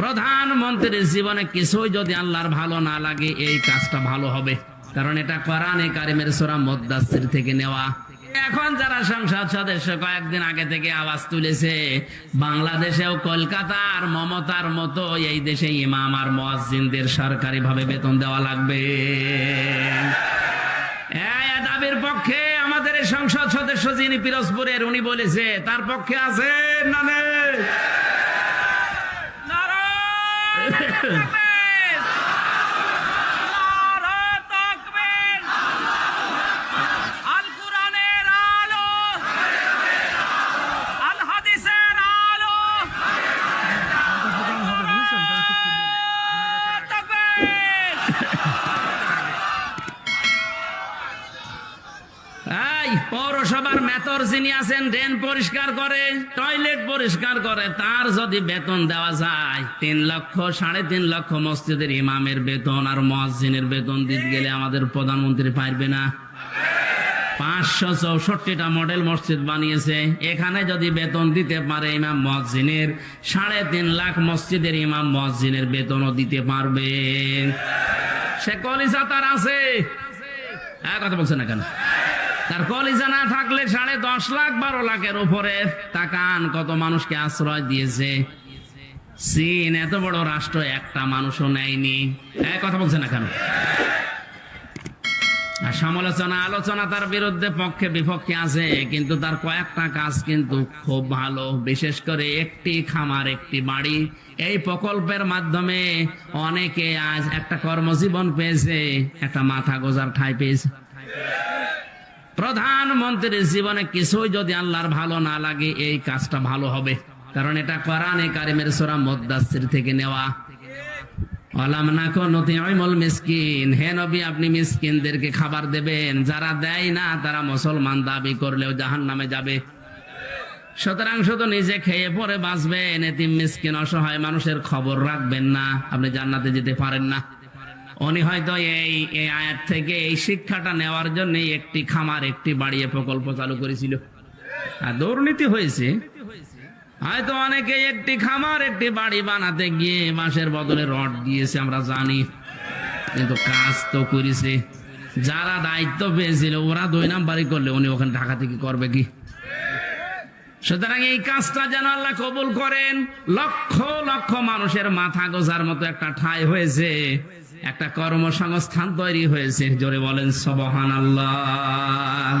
প্রধানমন্ত্রীর জীবনে কিছুই যদি আল্লাহর ভালো না লাগে, এই কাজটা ভালো হবে। কারণ এটা কোরআনে কারিমের সোরা মুদ্দাসির থেকে নেওয়া। এখন যারা সংসদ সদস্য কয়েকদিন আগে থেকে আওয়াজ তুলেছে, বাংলাদেশেও কলকাতার মমতার মতো এই দেশে ইমাম আর মসজিদদের সরকারি ভাবে বেতন দেওয়া লাগবে। দাবির পক্ষে আমাদের সংসদ সদস্য যিনি পিরোজপুরের, উনি বলেছে, তার পক্ষে আছে না নেই? এই পৌরসভার মেতর যিনি আছেন, ড্রেন পরিষ্কার করে, টয়লেট পরিষ্কার করে, তার যদি বেতন দেওয়া যায়, তিন লক্ষ, সাড়ে তিন লক্ষ মসজিদের ইমামের বেতন আর মসজিদের বেতন দিতে গেলে আমাদের প্রধানমন্ত্রী পারবে না। পাঁচশো চৌষট্টিটা মডেল মসজিদ বানিয়েছে। এখানে যদি বেতন দিতে পারে ইমাম মসজিদের, সাড়ে তিন লাখ মসজিদের ইমাম মসজিদের বেতনও দিতে পারবে। সে কলিজা তার আছে। হ্যাঁ কথা বলছে না কেন? তার কলিজা না থাকলে সাড়ে দশ লাখ, বারো লাখের উপরে তাকান, কত মানুষকে আশ্রয় দিয়েছে। চীন, এত বড় রাষ্ট্র, একটা মানুষও নেয়নি। কথা বলছে না কেন? সমালোচনা, আলোচনা তার বিরুদ্ধে পক্ষে বিপক্ষে আছে, কিন্তু তার কয়েকটা কাজ কিন্তু খুব ভালো। বিশেষ করে একটি খামার, একটি বাড়ি। এই প্রকল্পের মাধ্যমে অনেকে আজ একটা কর্মজীবন পেয়েছে, একটা মাথা গোজার ঠাই পেয়েছে। প্রধানমন্ত্রীর জীবনে কিছুই যদি আল্লাহর ভালো না লাগে, এই কাজটা ভালো হবে। কারণ এটা কোরআনে কারিমের সোরা মুদ্দাসির থেকে নেওয়া। আপনি খাবার দেবেন। যারা দেয় না, তারা মুসলমান দাবি করলেও জাহান নামে যাবে। সুতরাং শুধু নিজে খেয়ে পরে বাঁচবেন। এতিম মিসকিন অসহায় মানুষের খবর রাখবেন না। আপনি জান্নাতে যেতে পারেন না। উনি হয়তো এই এই আয়াত থেকে এই শিক্ষাটা নেওয়ার জন্য একটি খামার, একটি বাড়িয়ে প্রকল্প চালু করেছিল। আর দুর্নীতি হয়েছে। হয়তো অনেকে একটি খামার, একটি বাড়ি বানাতে গিয়ে বাঁশের বদলে রড দিয়েছে, আমরা জানি। কিন্তু কাজ তো করেছে। যারা দায়িত্ব পেয়েছিল, ওরা দুই নাম্বারই করলে উনি ওখানে ঢাকা থেকে করবে কি? সুতরাং এই কাজটা যেন আল্লাহ কবুল করেন, লক্ষ লক্ষ মানুষের মাথা গোজার মতো একটা ঠাই হয়েছে। একটা কর্মসংস্থান তৈরি হয়েছে। জোরে বলেন সবহান আল্লাহ